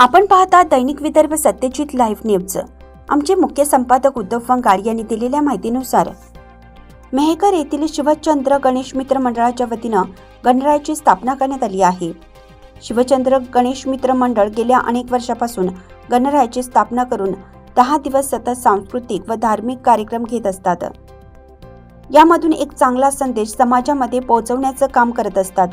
आपण पाहता दैनिक Vidarbha Satyajit live news. आमचे मुख्य संपादक उद्धव फंगाड यांनी दिलेल्या माहितीनुसार मेहकर येथील शिवचंद्र गणेश मित्र मंडळाच्या वतीनं गणरायाची स्थापना करण्यात आली आहे. शिवचंद्र गणेश मित्र मंडळ गेल्या अनेक वर्षापासून गणरायाची स्थापना करून दहा दिवस सतत सांस्कृतिक व धार्मिक कार्यक्रम घेत असतात. यामधून एक चांगला संदेश समाजामध्ये पोहोचवण्याचं काम करत असतात.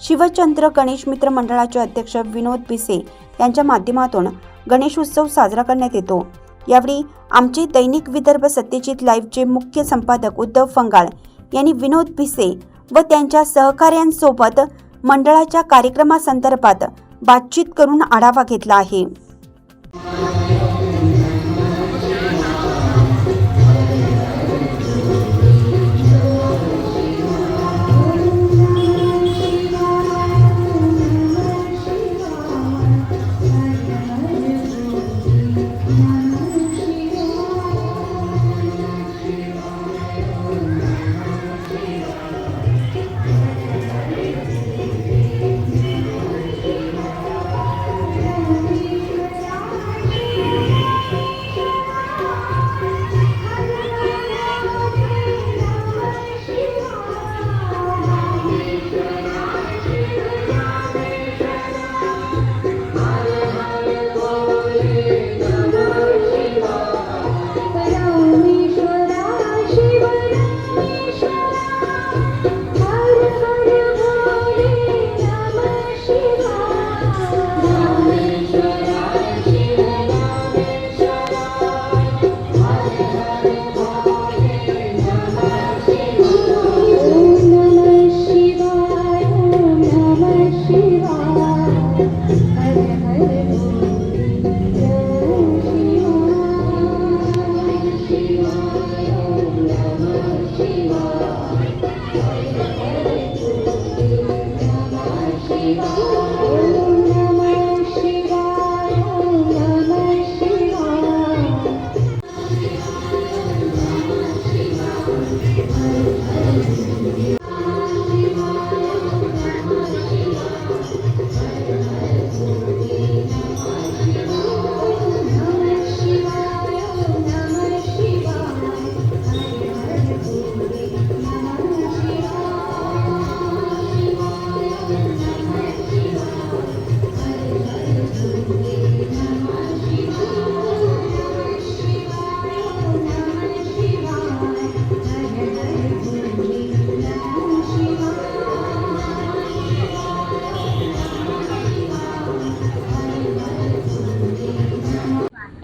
शिवचंद्र गणेश मित्र मंडळाचे अध्यक्ष विनोद पिसे यांच्या माध्यमातून गणेश उत्सव साजरा करण्यात येतो. यावेळी आमचे दैनिक विदर्भ सत्यजित लाईव्हचे मुख्य संपादक उद्धव फंगाळ यांनी विनोद भिसे व त्यांच्या सहकाऱ्यांसोबत मंडळाच्या कार्यक्रमासंदर्भात बातचीत करून आढावा घेतला आहे.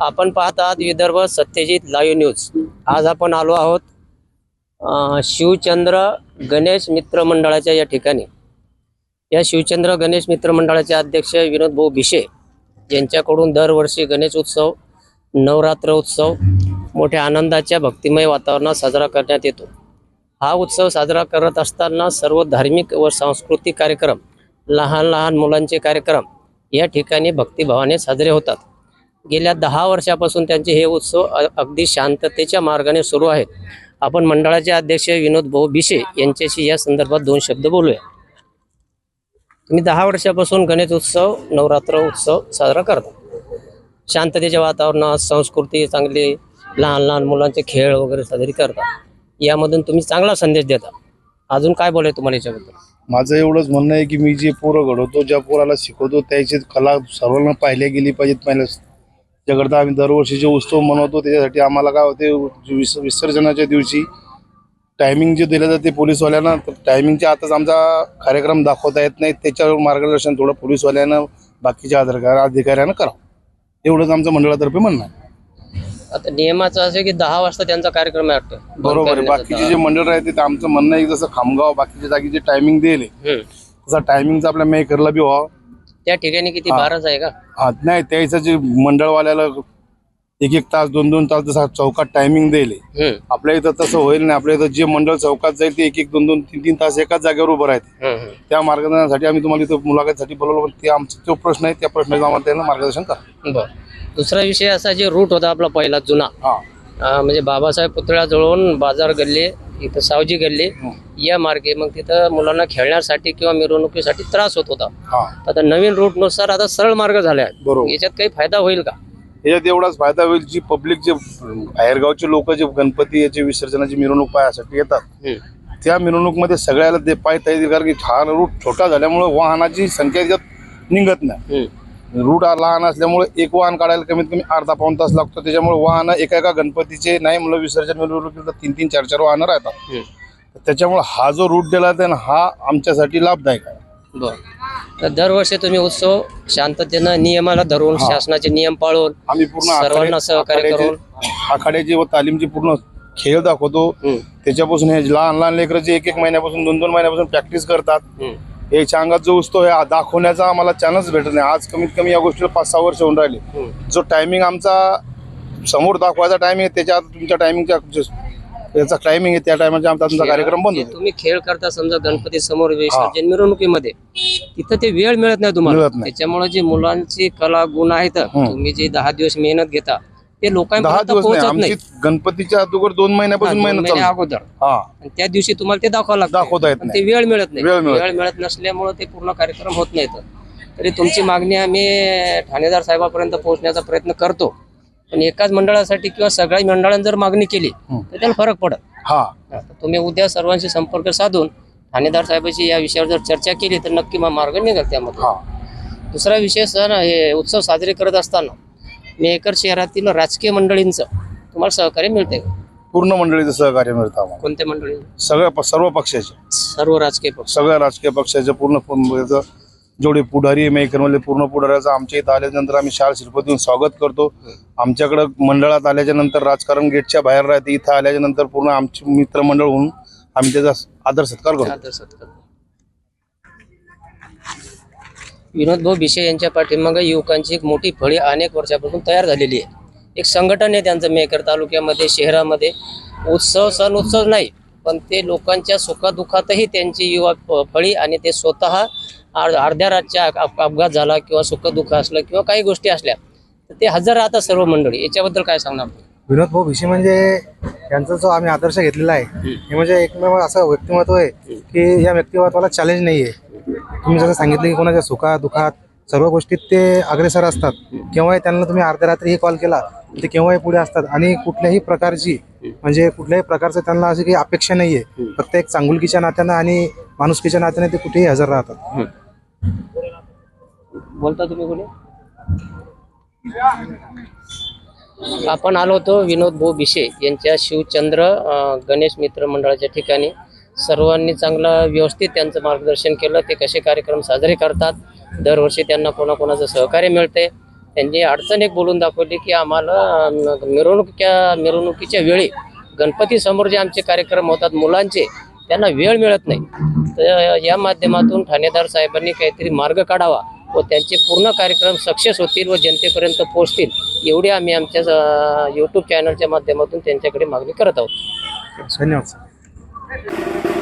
आपण पाहत आहात विदर्भ सत्यजित लाईव्ह न्यूज. आज आपण आलो आहोत शिवचंद्र गणेश मित्र मंडळाच्या या ठिकाणी. या शिवचंद्र गणेश मित्र मंडळाचे अध्यक्ष विनोद भाऊ भिशे यांच्याकडून दरवर्षी गणेश उत्सव नवरात्र उत्सव मोठ्या आनंदाच्या भक्तिमय वातावरणात साजरा करण्यात येतो. हा उत्सव साजरा करत असताना सर्व धार्मिक व सांस्कृतिक कार्यक्रम लहान लहान मुलांचे कार्यक्रम या ठिकाणी भक्तिभावाने साजरे होतात. गेल्या दहा वर्षापासून त्यांचे हे उत्सव अगदी शांततेच्या मार्गाने सुरू आहेत. आपण मंडळाचे अध्यक्ष विनोद भाऊ बिशे यांच्याशी या संदर्भात दोन शब्द बोलूया. तुम्ही दहा वर्षापासून गणेश उत्सव नवरात्र उत्सव साजरा करता. शांततेच्या वातावरणात संस्कृती चांगली लहान लहान मुलांचे खेळ वगैरे साजरी करता. यामधून तुम्ही चांगला संदेश देता. अजून काय बोलाय तुम्हाला याच्याबद्दल? माझं एवढंच म्हणणं आहे की मी जे पोरं घडवतो ज्या पोराला शिकवतो त्याची कला सर्वांना पाहिल्या गेली पाहिजेत पहिल्या त्याकरता आम्ही दरवर्षी जे उत्सव मनवतो त्याच्यासाठी आम्हाला काय होते विस विसर्जनाच्या दिवशी टायमिंग जे दिलं जाते पोलीसवाल्यांना तर टायमिंगच्या आताच आमचा कार्यक्रम दाखवता येत नाही. त्याच्यावर मार्गदर्शन थोडं पोलीसवाल्यांना बाकीच्या अधिकार अधिकाऱ्यांना करावं एवढंच आमचं मंडळातर्फे म्हणणं आहे. आता नियमाचं असं आहे की दहा वाजता त्यांचा कार्यक्रम आहे वाटतं. बरोबर आहे. बाकीचे जे मंडळ राहते ते आमचं म्हणणं आहे जसं खामगाव बाकीच्या जागी जे टायमिंग दिले. तसा टायमिंगचा आपल्या मेकरला बी व्हावं. त्या ठिकाणी किती. बाराच आहे का? हा नाही त्याचं जे मंडळवाल्याला एक एक तास दोन दोन तास जसा चौकात टायमिंग दिले हम्म, आपल्या इथं तसं होईल नाही आपल्या इथं जे मंडळ चौकात जाईल ते एक एक दोन दोन तीन तीन तास एकाच जागेवर उभं राहते हम्म, हम्म. त्या मार्गदर्शनासाठी आम्ही तुम्हाला इथं मुलाखतीसाठी बोलवलं पण ते आमचा जो प्रश्न आहे त्या प्रश्नाचं आम्हाला त्यांना मार्गदर्शन करा. बर. दुसरा विषय असा जे रूट होता आपला पहिला जुना. हा. अं, म्हणजे बाबासाहेब पुतळ्याजवळून बाजार गल्ली इथं सावजी गल्ली या मार्गे मग तिथं मुलांना खेळण्यासाठी किंवा मिरवणुकीसाठी त्रास होत होता हा आता नवीन रूटनुसार आता सरळ मार्ग झाले आहेत बरोबर. याच्यात काही फायदा होईल का याच्यात एवढाच फायदा होईल जी पब्लिक जे बाहेरगावचे लोक जे गणपती याची विसर्जनाची मिरवणूक पाहण्यासाठी येतात. त्या मिरवणूकमध्ये सगळ्याला ते पायता येतील कारण की हा रूट छोटा झाल्यामुळे वाहनाची संख्या निघत नाही. रूट लहान असल्यामुळे एक वाहन काढायला कमीत कमी अर्धा पाऊन तास लागतो त्याच्यामुळे वाहन एका एका गणपतीचे नाही म्हणलं विसर्जन मिरवणुकीला तर तीन तीन चार चार वाहनं राहतात. त्याच्यामुळे हा जो रूट दिला आहे ना हा आमच्यासाठी लाभदायक आहे बर तर दरवर्षी तुम्ही उत्सव शांततेनं नियमाला धरून. शासनाचे नियम पाळून आम्ही पूर्ण सर्वांना सहकार्य करून आखाड्याची व तालीमची पूर्ण खेळ दाखवतो. त्याच्यापासून हे लहान लहान लेकरं जे एक एक महिन्यापासून दोन दोन महिन्यापासून प्रॅक्टिस करतात. याच्या अंगात जो आहे हा दाखवण्याचा आम्हाला चान्स भेटत नाही आज कमीत कमी या गोष्टीला पाच सहा वर्ष होऊन राहिले. जो टायमिंग आमचा समोर दाखवायचा टायमिंग आहे त्याच्या तुमच्या टायमिंगच्या याचा टायमिंग आहे त्या टायमाच्या आमचा तुमचा कार्यक्रम बंद होतो तुम्ही खेळ करता समजा गणपती समोर विसर्जन मिरवणुकीमध्ये तिथं ते वेळ मिळत नाही तुम्हाला. त्याच्यामुळे जे मुलांची कला गुण आहेत. तुम्ही जे दहा दिवस मेहनत घेता ते दहा लोकांपर्यंत दिवस नाही पोहोचत नाही. आमची गणपतीच्या अगोदर दोन हा, महिन्यापासून दोन महिने चालू. अगोदर. हा. आणि त्या दिवशी तुम्हाला ते दाखवावं लागतं दाखवता येत पण नाही. ते वेळ मिळत नाही. वेळ मिळत वेळ मिळत नसल्यामुळे ते पूर्ण कार्यक्रम होत नाहीत तरी. तुमची मागणी आम्ही ठाणेदार साहेबापर्यंत पोहोचण्याचा प्रयत्न करतो. पण एकाच मंडळासाठी किंवा सगळ्या मंडळांनी जर मागणी केली तर त्याला फरक पडत. हा. तुम्ही उद्या सर्वांशी संपर्क साधून ठाणेदार साहेबांशी या विषयावर जर चर्चा केली तर नक्की मार्ग निघेल त्यामध्ये. हा. दुसरा विषय सण हे उत्सव साजरे करत असताना. मेहकर शहरातील राजकीय मंडळींचं तुम्हाला सहकार्य मिळते पूर्ण मंडळीचं सहकार्य मिळतं आम्हाला. कोणत्या मंडळी? सगळ्या प- सर्व पक्षाचे. सर्व राजकीय पक्ष. सगळ्या राजकीय पक्षाचे पूर्ण पूर्ण याचं जेवढे पुढारी मेकरमधले पूर्ण पुढाऱ्याचं आमच्या इथं आल्यानंतर आम्ही शाल शिल्प देऊन स्वागत करतो. आमच्याकडं मंडळात आल्याच्यानंतर राजकारण गेटच्या बाहेर राहते इथं आल्याच्यानंतर पूर्ण आमचे मित्रमंडळ होऊन आम्ही त्याचा आदर सत्कार करतो. आदर सत्कार. विनोद भाऊ भिशे यांच्या पाठीमागे युवकांची एक मोठी फळी अनेक वर्षापासून तयार झालेली आहे. एक संघटन आहे त्यांचं मेकर तालुक्यामध्ये शहरामध्ये. उत्सव सण उत्सव नाही पण ते लोकांच्या सुखदुःखातही त्यांची युवा फळी आणि ते स्वतः अर्- अर्ध्या रातच्या अप- अपघात झाला किंवा सुखदुःख असलं किंवा काही गोष्टी असल्या तर ते हजर राहतात सर्व मंडळी. याच्याबद्दल काय सांगणार? विनोद भाऊ भिशी म्हणजे यांचा जो आम्ही आदर्श घेतलेला आहे हे म्हणजे एकमेव असं व्यक्तिमत्व आहे की या व्यक्तिमत्वाला चॅलेंज नाही आहे तुम्ही जसं सांगितलं की कोणाच्या सुखा दुखात सर्व गोष्टीत ते अग्रेसर असतात. केव्हाही त्यांना तुम्ही अर्ध्या रात्रीही कॉल केला ते केव्हाही पुढे असतात. आणि कुठल्याही प्रकारची म्हणजे कुठल्याही प्रकारचं त्यांना अशी काही अपेक्षा नाही आहे फक्त एक चांगुलकीच्या नात्यानं आणि माणुसकीच्या नात्याने ते कुठेही हजर राहतात. बोलता तुम्ही कोणी? आपण आलो होतो विनोद भाऊ बिशे यांच्या शिवचंद्र गणेश मित्र मंडळाच्या ठिकाणी. सर्वांनी चांगलं व्यवस्थित त्यांचं मार्गदर्शन केलं. ते कसे कार्यक्रम साजरे करतात दरवर्षी त्यांना कोणाकोणाचं सहकार्य मिळते. त्यांनी अडचण एक बोलून दाखवली की आम्हाला मिरवणुकीच्या मिरवणुकीच्या वेळी गणपती समोर जे आमचे कार्यक्रम होतात मुलांचे त्यांना वेळ मिळत नाही. तर या माध्यमातून ठाणेदार साहेबांनी काहीतरी मार्ग काढावा व त्यांचे पूर्ण कार्यक्रम सक्सेस होतील व जनतेपर्यंत पोहोचतील एवढी आम्ही आमच्या यूट्यूब चॅनलच्या माध्यमातून त्यांच्याकडे मागणी करत आहोत. धन्यवाद Thank you.